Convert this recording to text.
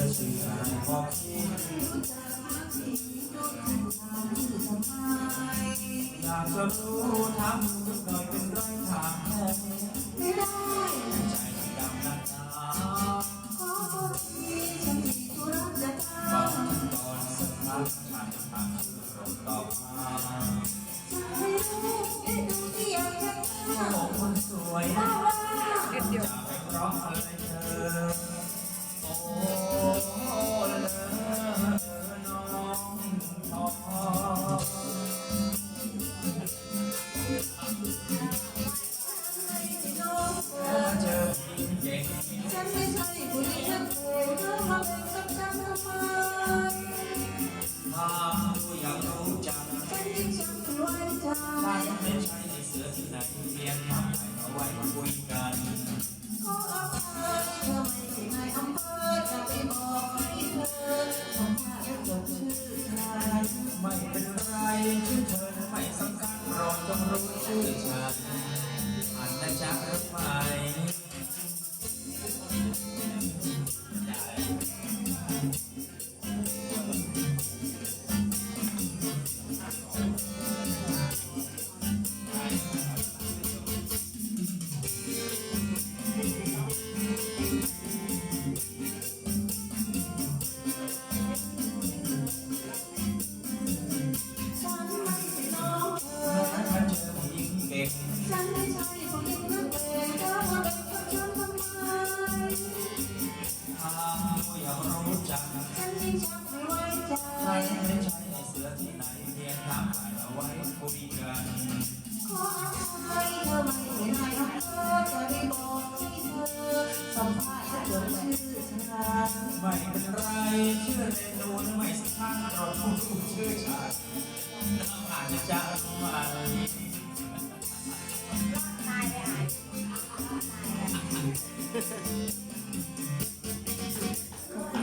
อชื่ออะไรบอกทีรู้จักมาที่างที่ทำไมอยากจะรู้ถามนิดหน่อยเป็นไรถามแค่ไม่ได้ใจดำนักหนาขอคนดีฉันมีธุระจะทบอกตอนสักพักผ่านผ่านชื่อตอบมาำจะให้รู้ให้ดูที่อยากจะโอ้คนสวยเอาว่าจะไปร้องอะไรเธอ ไม่ใช่เสือที่ไหนเรียนทำให้เอาไว้คุยกันขออภัยเธอไม่ใช่นายอำเภอจะไปบอกให้เธอสัมภาษณ์จดชื่อฉันไม่เป็นไรชื่อเธอไม่สำคัญรดจงรู้ชื่อฉันอันนะจ๊ะรู้ไหมฉั ชักน้อยใจใไม่ใช่เสือที่ไหนเพียงถามายเอาไว้คุยกันขอให้เธอไม่เห็ใครเธจะได้บอกที่เธอสัมภาษณ์นชื่อฉันไม่เป็นไรเชื่อเรนูไม่สักงเราทุกทุกชื่อฉันน้ำอาจะจำมันตายเลยอะ